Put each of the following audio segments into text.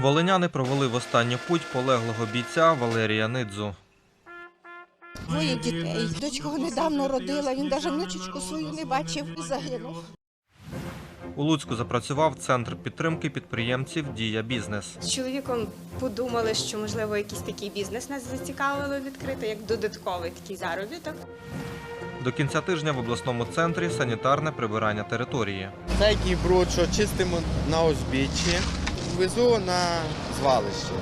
Волиняни провели в останню путь полеглого бійця Валерія Нидзу. Двоє дітей. Дочку недавно родила, він навіть внучечку свою не бачив і загинув. У Луцьку запрацював центр підтримки підприємців Дія Бізнес. З чоловіком подумали, що можливо якийсь такий бізнес нас зацікавило відкрити, як додатковий такий заробіток. До кінця тижня в обласному центрі санітарне прибирання території. Всякий бруд, що чистимо на узбіччі, везу на звалище.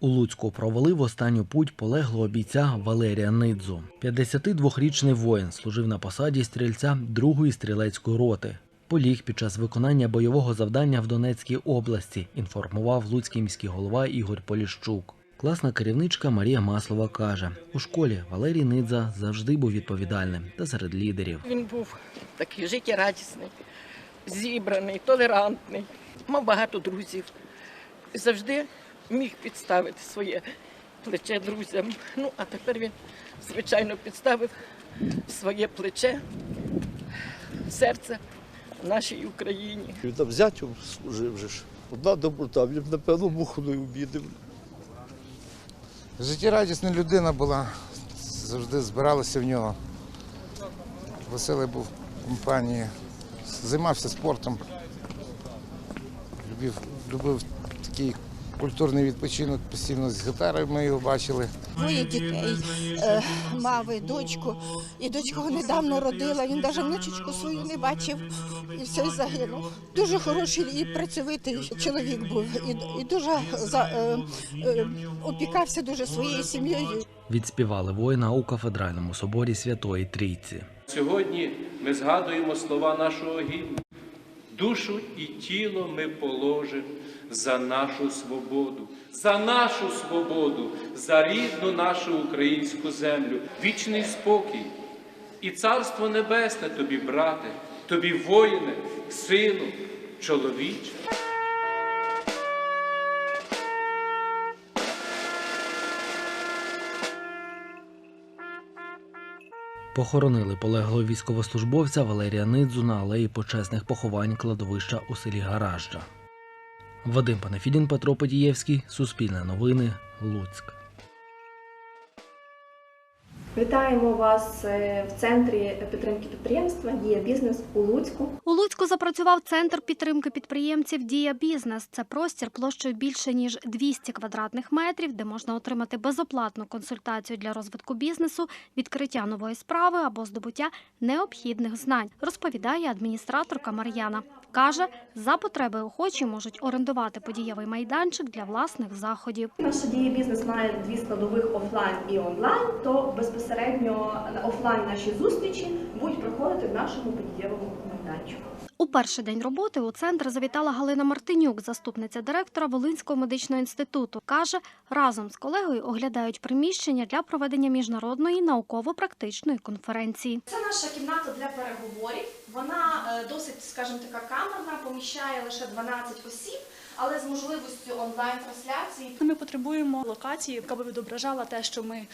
У Луцьку провели в останню путь полеглого бійця Валерія Нидзу. 52-річний воїн служив на посаді стрільця 2-ї стрілецької роти. Поліг під час виконання бойового завдання в Донецькій області, інформував луцький міський голова Ігор Поліщук. Класна керівничка Марія Маслова каже: у школі Валерій Нидза завжди був відповідальним та серед лідерів. Він був такий життєрадісний, зібраний, толерантний, мав багато друзів. І завжди міг підставити своє плече друзям. Ну, а тепер він, звичайно, підставив своє плече, серце нашій Україні. Він там зятю служив вже ж. Одна доброта, він, напевно, муху не обідав. Життєрадісна людина була, завжди збиралися в нього. Веселий був в компанії, займався спортом, любив, любив такий культурний відпочинок, постійно з гітарою ми його бачили. Двоє дітей е, мав і дочку, і дочку недавно родила, він навіть внучечку свою не бачив і все, і загинув. Дуже хороший і працьовитий чоловік був, і, і дуже за, е, е, опікався дуже своєю сім'єю. Відспівали воїна у кафедральному соборі Святої Трійці. Сьогодні ми згадуємо слова нашого гімну. Душу і тіло ми положимо за нашу свободу, за нашу свободу, за рідну нашу українську землю, вічний спокій і царство небесне тобі, брате, тобі воїне, сину, чоловіче. Похоронили полеглого військовослужбовця Валерія Нидзу на алеї почесних поховань кладовища у селі Гаражджа. Вадим Панафідін, Петро Подієвський, Суспільне новини, Луцьк. Вітаємо вас е, в центрі підтримки підприємства Дія бізнес у Луцьку. У Луцьку запрацював центр підтримки підприємців Дія Бізнес. Це простір площею більше ніж 200 квадратних метрів, де можна отримати безоплатну консультацію для розвитку бізнесу, відкриття нової справи або здобуття необхідних знань, розповідає адміністраторка Мар'яна. Каже, за потреби охочі можуть орендувати подієвий майданчик для власних заходів. Наша дія бізнес має дві складових офлайн і онлайн. То безпосередньо на офлайн наші зустрічі будуть проходити в нашому подієвому майданчику. У перший день роботи у центр завітала Галина Мартинюк, заступниця директора Волинського медичного інституту. Каже, разом з колегою оглядають приміщення для проведення міжнародної науково-практичної конференції. Це наша кімната для переговорів. Вона е, досить, скажімо така, камерна, поміщає лише 12 осіб, але з можливістю онлайн-трансляції. Ми потребуємо локації, яка би відображала те, що ми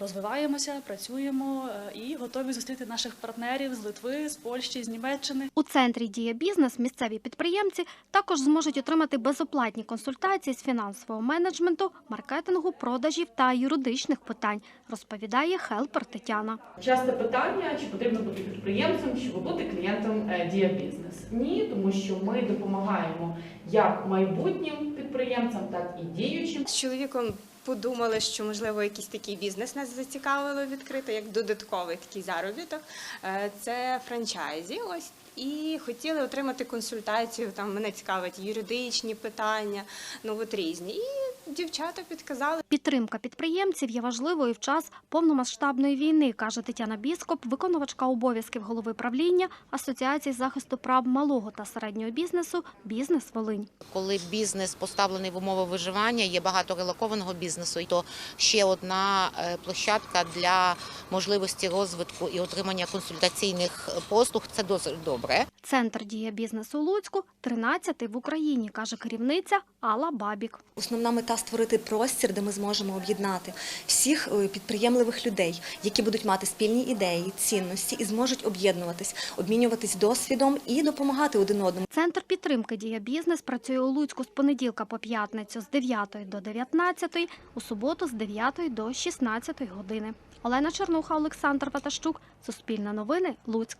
розвиваємося, працюємо е, і готові зустріти наших партнерів з Литви, з Польщі, з Німеччини. У центрі Дія бізнес місцеві підприємці також зможуть отримати безоплатні консультації з фінансового менеджменту, маркетингу, продажів та юридичних питань, розповідає хелпер Тетяна. Часте питання, чи потрібно бути підприємцем, щоб бути клієнтом е, Дія Бізнес. Ні, тому що ми допомагаємо як майбутнім підприємцям, так і діючим. З чоловіком подумали, що можливо якийсь такий бізнес нас зацікавило відкрити, як додатковий такий заробіток. Е, Це франчайзі. Ось і хотіли отримати консультацію. Там мене цікавить юридичні питання, ну от різні. І дівчата підказали. Підтримка підприємців є важливою в час повномасштабної війни, каже Тетяна Біскоп, виконувачка обов'язків голови правління Асоціації захисту прав малого та середнього бізнесу Бізнес Волинь. Коли бізнес поставлений в умови виживання, є багато релокованого бізнесу, і то ще одна е, площадка для можливості розвитку і отримання консультаційних послуг. Це досить добре. Центр дія бізнесу Луцьку 13-й в Україні, каже керівниця Алла Бабік. Основна мета створити простір, де ми зможемо об'єднати всіх е, підприємливих людей, які будуть мати спільні ідеї, цінності і зможуть об'єднуватись, обмінюватись досвідом і допомагати один одному. Центр підтримки «Дія бізнес» працює у Луцьку з понеділка по п'ятницю з 9 до 19, у суботу з 9 до 16 години. Олена Чернуха, Олександр Патащук, Суспільне новини, Луцьк.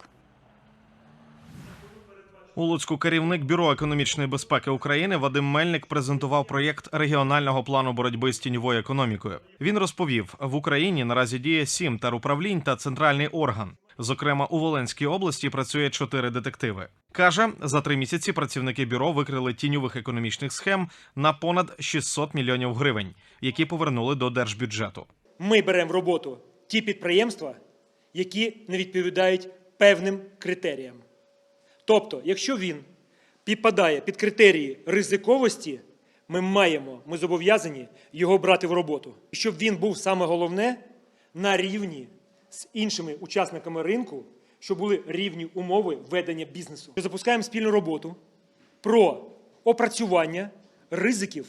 У Луцьку керівник бюро економічної безпеки України Вадим Мельник презентував проєкт регіонального плану боротьби з тіньовою економікою. Він розповів, в Україні наразі діє сім теруправлінь та центральний орган. Зокрема, у Волинській області працює чотири детективи. Каже, за три місяці працівники бюро викрили тіньових економічних схем на понад 600 мільйонів гривень, які повернули до держбюджету. Ми беремо в роботу ті підприємства, які не відповідають певним критеріям. Тобто, якщо він підпадає під критерії ризиковості, ми маємо, ми зобов'язані його брати в роботу. І Щоб він був саме головне на рівні з іншими учасниками ринку, щоб були рівні умови ведення бізнесу. Ми запускаємо спільну роботу про опрацювання ризиків,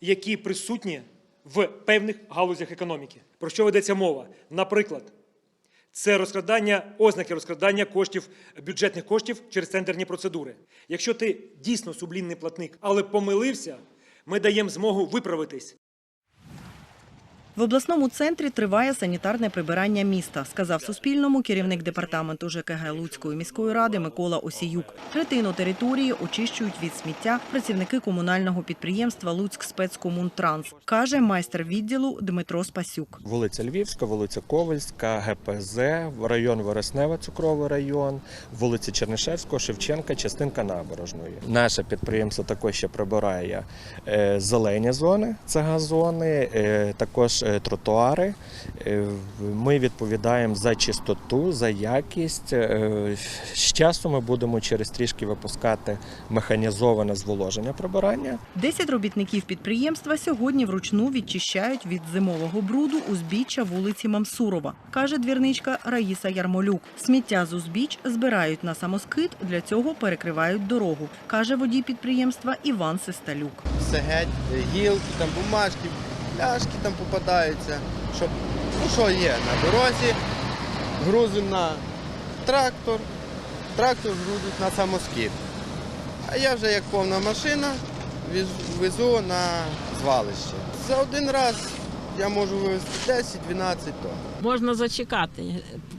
які присутні в певних галузях економіки. Про що ведеться мова? Наприклад, це розкрадання, ознаки розкрадання коштів, бюджетних коштів через тендерні процедури. Якщо ти дійсно сублінний платник, але помилився, ми даємо змогу виправитись. В обласному центрі триває санітарне прибирання міста, сказав Суспільному керівник департаменту ЖКГ Луцької міської ради Микола Осіюк. Третину території очищують від сміття працівники комунального підприємства Луцьк спецкомунтранс, каже майстер відділу Дмитро Спасюк. Вулиця Львівська, вулиця Ковальська, ГПЗ, район Вереснева, цукровий район, вулиці Чернишевського, Шевченка, частинка набережної. Наше підприємство також ще прибирає е, зелені зони, це газони, е, також тротуари. Е, Ми відповідаємо за чистоту, за якість. Е, З часу ми будемо через трішки випускати механізоване зволоження прибирання. Десять робітників підприємства сьогодні вручну відчищають від зимового бруду узбіччя вулиці Мамсурова, каже двірничка Раїса Ярмолюк. Сміття з узбіч збирають на самоскид, для цього перекривають дорогу, каже водій підприємства Іван Систалюк. Все геть, гілки, там бумажки, пляшки там попадаються. Щоб, ну що є на дорозі, грузимо на трактор, трактор грузить на самоскид. А я вже як повна машина везу на звалище. За один раз я можу вивезти 10-12 тонн. Можна зачекати,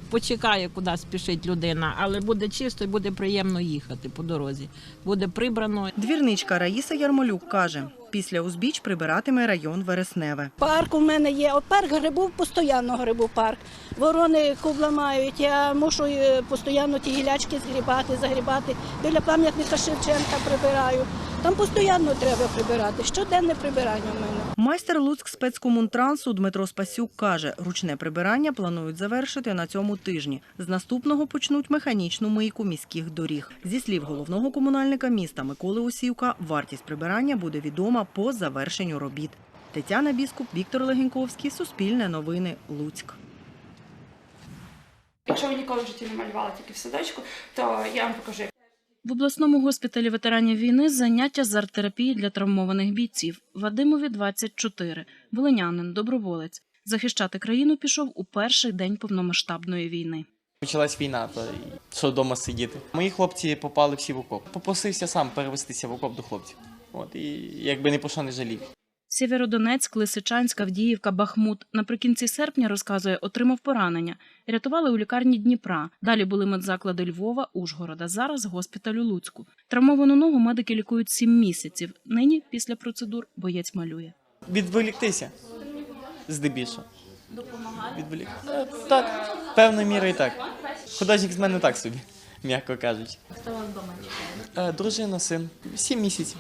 почекає, куди спішить людина, але буде чисто і буде приємно їхати по дорозі. Буде прибрано. Двірничка Раїса Ярмолюк каже, після узбіч прибиратиме район Вересневе. Парк у мене є. От парк грибів, постійно грибу парк. Ворони кубла мають. Я мушу е, постійно ті гілячки згрібати, загрібати. Біля пам'ятника Шевченка прибираю. Там постійно треба прибирати. Щоденне прибирання в мене. Майстер Луцьк спецкомунтрансу Дмитро Спасюк каже, ручне прибирання планують завершити на цьому тижні. З наступного почнуть механічну мийку міських доріг. Зі слів головного комунальника міста Миколи Осівка, вартість прибирання буде відома по завершенню робіт. Тетяна Біскуп, Віктор Легеньковський, Суспільне новини, Луцьк. Якщо ви ніколи в житті не малювали тільки в садочку, то я вам покажу. В обласному госпіталі ветеранів війни заняття з арт-терапії для травмованих бійців. Вадимові 24. Волинянин, доброволець. Захищати країну пішов у перший день повномасштабної війни. Почалась війна, то що вдома сидіти. Мої хлопці попали всі в окоп. Попросився сам перевестися в окоп до хлопців. От і якби не по що не жалів. Сєвєродонецьк, Лисичанськ, Авдіївка, Бахмут. Наприкінці серпня, розказує, отримав поранення. Рятували у лікарні Дніпра. Далі були медзаклади Львова, Ужгорода. Зараз госпіталь у Луцьку. Травмовану ногу медики лікують сім місяців. Нині, після процедур, боєць малює. Відволіктися. Здебільшого. Відволік... Е, Так, певною мірою так. Художник з мене так собі, м'яко кажучи. Хто вам вдома? Е, Дружина, син. Сім місяців.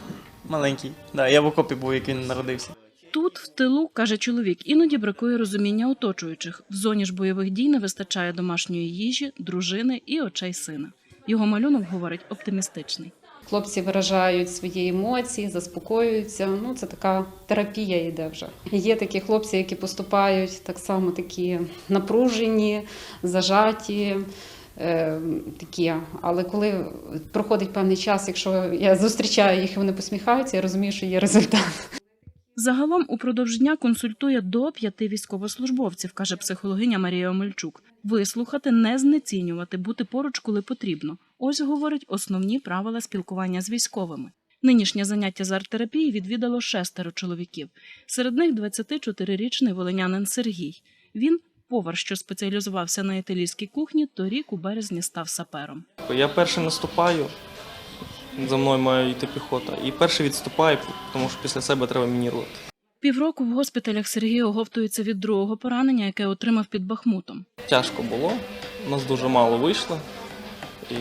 Маленький. Да, я в окопі був, як він народився. Тут, в тилу, каже чоловік, іноді бракує розуміння оточуючих. В зоні ж бойових дій не вистачає домашньої їжі, дружини і очей сина. Його малюнок говорить оптимістичний. Хлопці виражають свої емоції, заспокоюються. Ну, це така терапія йде вже. Є такі хлопці, які поступають так само такі напружені, зажаті. Е, Такі, але коли проходить певний час, якщо я зустрічаю їх і вони посміхаються, я розумію, що є результат. Загалом упродовж дня консультує до п'яти військовослужбовців, каже психологиня Марія Омельчук. Вислухати, не знецінювати, бути поруч, коли потрібно. Ось говорить основні правила спілкування з військовими. Нинішнє заняття з арт-терапії відвідало шестеро чоловіків. Серед них 24-річний волинянин Сергій. Він повар, що спеціалізувався на італійській кухні, торік у березні став сапером. Я перший наступаю, за мною має йти піхота, і перший відступає, тому що після себе треба мінірувати. Півроку в госпіталях Сергій оговтується від другого поранення, яке отримав під Бахмутом. Тяжко було, у нас дуже мало вийшло, і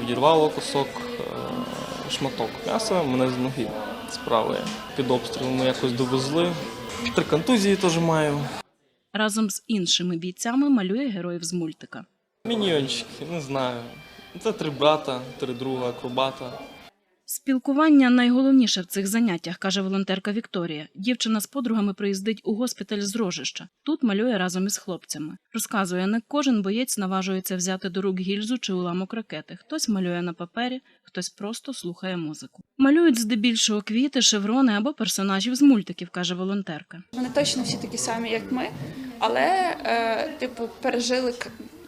відірвало кусок, е, шматок м'яса, мене з ноги з правої. Під обстрілом якось довезли. Три контузії теж маю. Разом з іншими бійцями малює героїв з мультика. Міньйончики, не знаю. Це три брата, три друга, акробата. Спілкування найголовніше в цих заняттях, каже волонтерка Вікторія. Дівчина з подругами приїздить у госпіталь з Рожища. Тут малює разом із хлопцями. Розказує, не кожен боєць наважується взяти до рук гільзу чи уламок ракети. Хтось малює на папері, хтось просто слухає музику. Малюють здебільшого квіти, шеврони або персонажів з мультиків, каже волонтерка. Вони точно всі такі самі, як ми, але, е, типу, пережили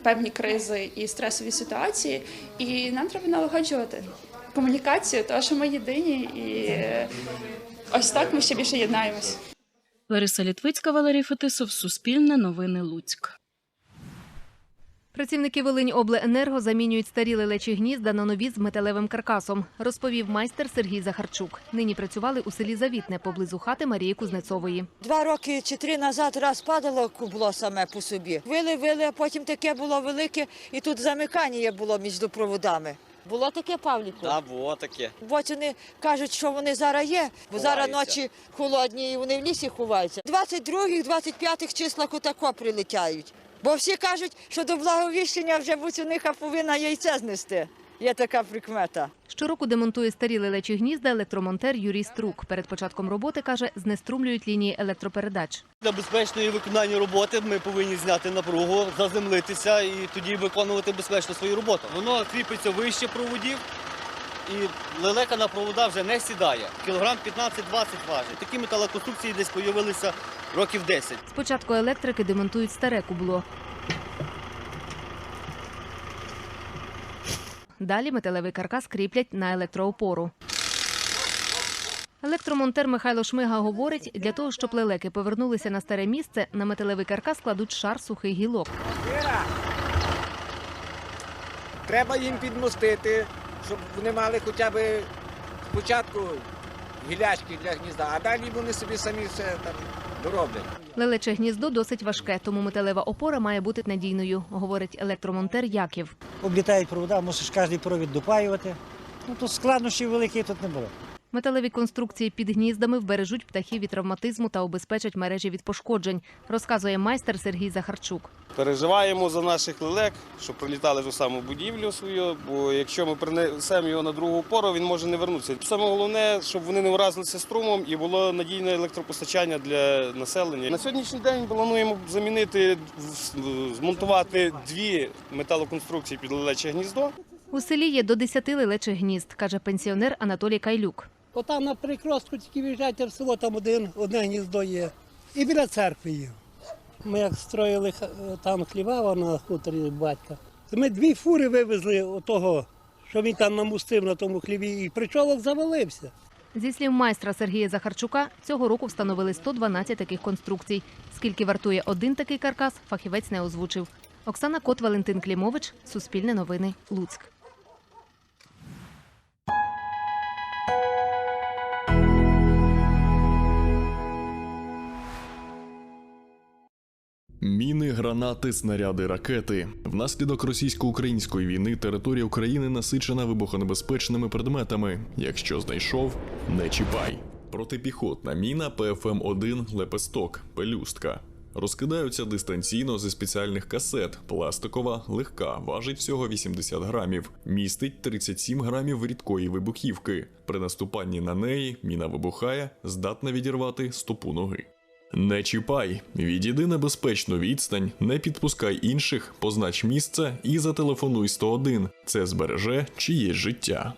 певні кризи і стресові ситуації, і нам треба налагоджувати комунікацію, тому що ми єдині, і е, ось так ми ще більше єднаємось. Лариса Літвицька, Валерій Фетисов, Суспільне новини Луцьк. Працівники Волиньобленерго замінюють старі лелечі гнізда на нові з металевим каркасом, розповів майстер Сергій Захарчук. Нині працювали у селі Завітне поблизу хати Марії Кузнецової. Два роки чи три назад раз падало кубло саме по собі. Вили, вили, а потім таке було велике, і тут замикання було між проводами. Було таке, Павліку? Так, було таке. Бо вони кажуть, що вони зараз є, бо зараз Ховаються. ночі холодні і вони в лісі ховаються. 22-25 числах отако прилетяють. Бо всі кажуть, що до благовіщення вже буцюниха повинна яйце знести. Є така прикмета. Щороку демонтує старі лелечі гнізда електромонтер Юрій Струк. Перед початком роботи каже, знеструмлюють лінії електропередач. Для безпечної виконання роботи ми повинні зняти напругу, заземлитися і тоді виконувати безпечно свою роботу. Воно кріпиться вище проводів. І лелека на провода вже не сідає. Кілограм 15-20 важить. Такі металоконструкції десь з'явилися років 10. Спочатку електрики демонтують старе кубло. Далі металевий каркас кріплять на електроопору. Електромонтер Михайло Шмига говорить, для того, щоб лелеки повернулися на старе місце, на металевий каркас кладуть шар сухих гілок. Треба їм підмостити, щоб вони мали хоча б спочатку гілячки для гнізда, а далі вони собі самі все там дороблять. Лелече гніздо досить важке, тому металева опора має бути надійною, говорить електромонтер Яків. Облітають провода, мусиш кожен провід допаювати. Ну то складнощів великих тут не було. Металеві конструкції під гніздами вбережуть птахів від травматизму та обезпечать мережі від пошкоджень, розказує майстер Сергій Захарчук. Переживаємо за наших лелек, щоб прилітали в саму будівлю свою, бо якщо ми принесемо його на другу опору, він може не вернутися. Саме головне, щоб вони не вразилися струмом і було надійне електропостачання для населення. На сьогоднішній день плануємо замінити, змонтувати дві металоконструкції під лелече гніздо. У селі є до 10 лелечих гнізд, каже пенсіонер Анатолій Кайлюк. Отам на перекрестку тільки в'їжджайте в село, там один, одне гніздо є. І біля церкви є. Ми як строїли там хліва на хуторі батька. Ми дві фури вивезли отого, що він там намустив на тому хліві, і причолок завалився. Зі слів майстра Сергія Захарчука, цього року встановили 112 таких конструкцій. Скільки вартує один такий каркас, фахівець не озвучив. Оксана Кот, Валентин Клімович, Суспільне новини, Луцьк. Міни, гранати, снаряди, ракети. Внаслідок російсько-української війни територія України насичена вибухонебезпечними предметами. Якщо знайшов, не чіпай. Протипіхотна міна ПФМ-1 Лепесток, пелюстка. Розкидаються дистанційно зі спеціальних касет. Пластикова, легка, важить всього 80 грамів, містить 37 грамів рідкої вибухівки. При наступанні на неї міна вибухає, здатна відірвати стопу ноги. Не чіпай, відійди на безпечну відстань, не підпускай інших, познач місце і зателефонуй 101. Це збереже чиєсь життя.